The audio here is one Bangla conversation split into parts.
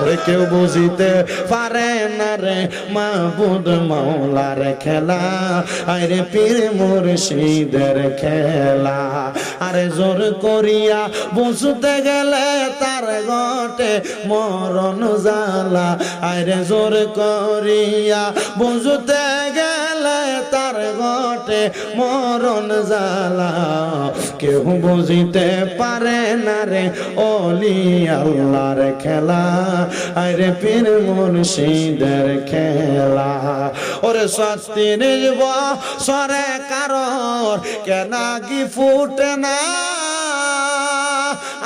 ওরে কেউ বুঝিতে পারে না রে মাহবুদ মৌলার খেলা। আরে পীর মুর্শিদের খেলা। আরে জোর করিয়া বুঝতে গেলে তার গটে মরণ জালা আরে জোর করিয়া বুঝতে গেলে গটে মরণ জালা কেউ বুঝিতে পারে না রে, অলি আল্লাহর খেলা। আরে পীর মুর্শিদের খেলা। ওরে সত্যির সরে কারণ কেনা কি ফুটে না।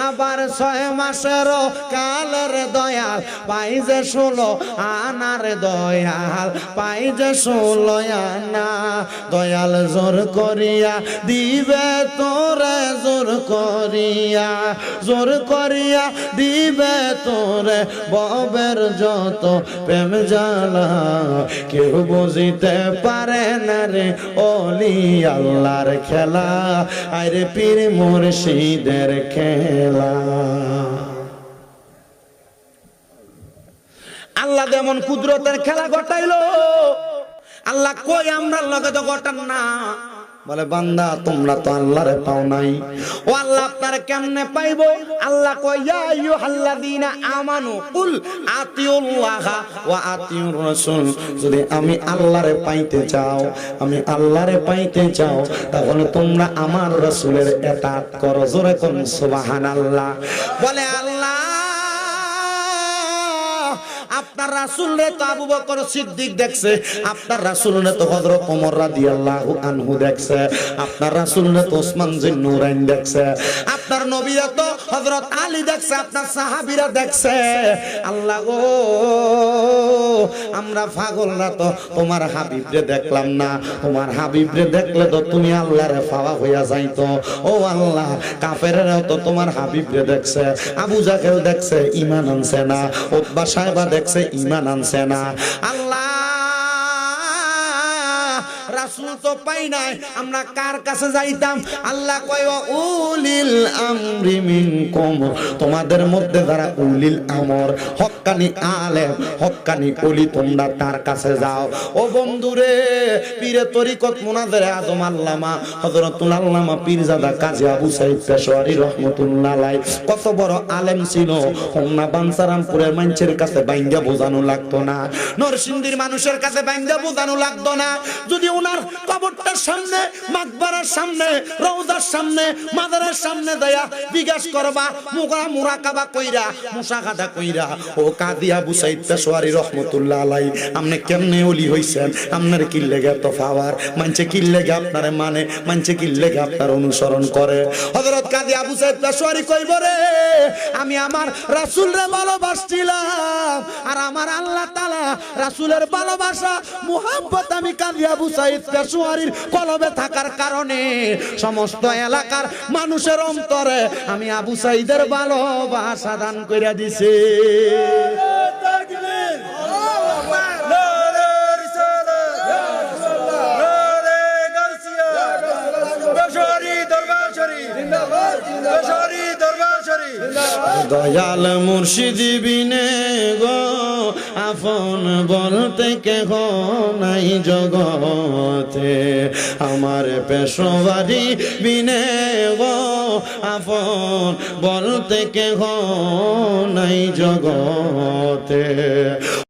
আবার ছয় মাসেরও কালের দয়াল, পাই যে ষোলো আনার দয়াল, পাই যে ষোলো আনা। দয়াল জোর করিয়া দিবে তোরে, জোর করিয়া জোর করিয়া দিবে তোরে। ববের যত প্রেম জ্বালা কেউ বুঝিতে পারে না রে অলি আল্লাহর খেলা। আরে পীর মুর্শিদের খেলা। আল্লাহ যেমন কুদরতের খেলা ঘটাইল আল্লাহ কই আমরা লগে তো ঘটান না। বলে, বান্দা, তোমরা তো আল্লাহরে পাও নাই। ও আল্লাহ, আপনারা কেমনে পাইবো? আল্লাহ কয়, ইয়া আইয়ুহাল্লাযীনা আমানু কুল আতিউল্লাহ ওয়া আতিউর রাসূল। যদি আমি আল্লাহরে পাইতে চাও, আমি আল্লাহরে পাইতে চাও, তাহলে তোমরা আমার রাসূলের এতাত করো। জোরে কোন, সুবহানাল্লাহ। বলে, আল্লাহ আপনার রাসুল রে তো আবু বকর সিদ্দিক দেখছে, আপনার রাসুল রে তো হযরত ওমর রাদিয়াল্লাহু আনহু দেখছে, আপনার রাসুল রে তো ওসমান জিন নুরাইন দেখছে, আপনার নবীরা তো হযরত আলী দেখছে, আপনার সাহাবীরা দেখছে। আল্লাহ গো আমরা পাগলরা তো? তোমার হাবিবরে দেখলাম না। তোমার হাবিবরে দেখলে তো তুমি আল্লাহরে ফাওয়া হইয়া যাইতো। ও আল্লাহ, কাফেরেরাও তো তোমার হাবিবরে দেখছে। আবু জাহেল দেখছে ইমান আনছে না। ওব্বা সাহেবা দেখছে ইমান আনছে না। আল্লাহ রাসূল তো পাই নাই। আমরা কার কাছে যাইতাম? আল্লাহ কয় উলিল আমরি মিনকুম। তোমাদের মধ্যে যারা উলিল আমর, হক্কানি আলেম, হক্কানি ওলি, তোমরা তার কাছে যাও। ও বন্ধুরে, পীরে তরিকত মুনাদের আজম আল্লামা, হযরতুল আল্লামা পীরজাদা কাজী আবু সাইদ পেশোয়ারি রহমাতুল্লাহ আলাই কত বড় আলেম ছিল। হোমনা বানসারামপুরের মানুষের কাছে বাইঙ্গা বোঝানো লাগতো না। নরসিংদীর মানুষের কাছে বাইঙ্গা বোঝানো লাগতো না। যদি ওনার কবরটার সামনে, মাকবারের সামনে, রওজার সামনে, মাদারের সামনে দেয়া বিকাশ করবা, মুগা মুরাকাবা কইরা মুসাকাদা কইরা, ও কাদিয়া বুসাইদ পেশোয়ারি রহমতুল্লাহ আলাই, আপনি কেমনে ওলি হইছেন? আপনার কি লেগে তো পাওয়ার? মানছে কি লেগে আপনার মানে? মানছে কি লেগে আপনার অনুসরণ করে? হযরত কাদি আবু সাইদ পেশোয়ারি কইব রে, আমি আমার রাসূল রে ভালোবাসছিলাম, আর আমার আল্লাহ তাআলা রাসূলের ভালোবাসা, মুহাব্বত আমি কাদি আবু সাইদ পেশোয়ারির কলবে থাকার কারণে সমস্ত এলাকার মানুষের অন্তরে আমি আবু সাইদের ভালোবাসা দান কইরা দিছি। দয়াল মুর্শিদ বিনে গো, আপন বলতে কেহ নাই জগতে। আমার পেশোয়ারি বিনে গো, আপন বলতে কেহ নাই জগতে।